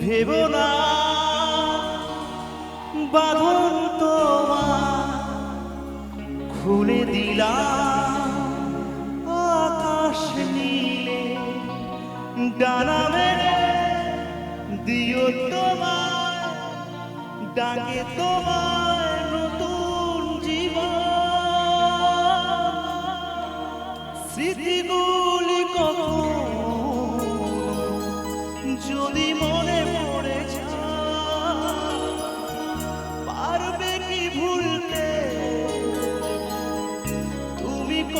ভেব না। বাঁধন তোমার খুলে দিলাম। আকাশ নীলে ডানা মেরে দিও তোমার। ডাকে তোমার নতুন জীবন। স্মৃতিগুলি কখন যদি মনে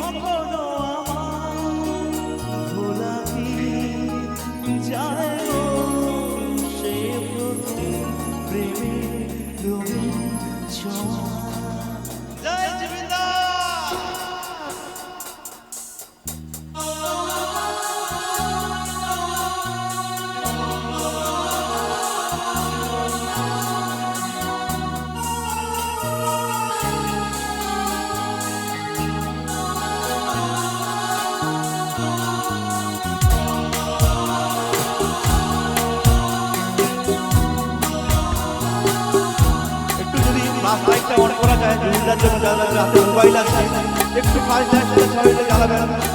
তুমি অন করা যায় রুবিদার জন্য যারা যারা হাতে মোবাইল আছে একটু ফার্স্ট লাইটটা সবাই জ্বালাবেন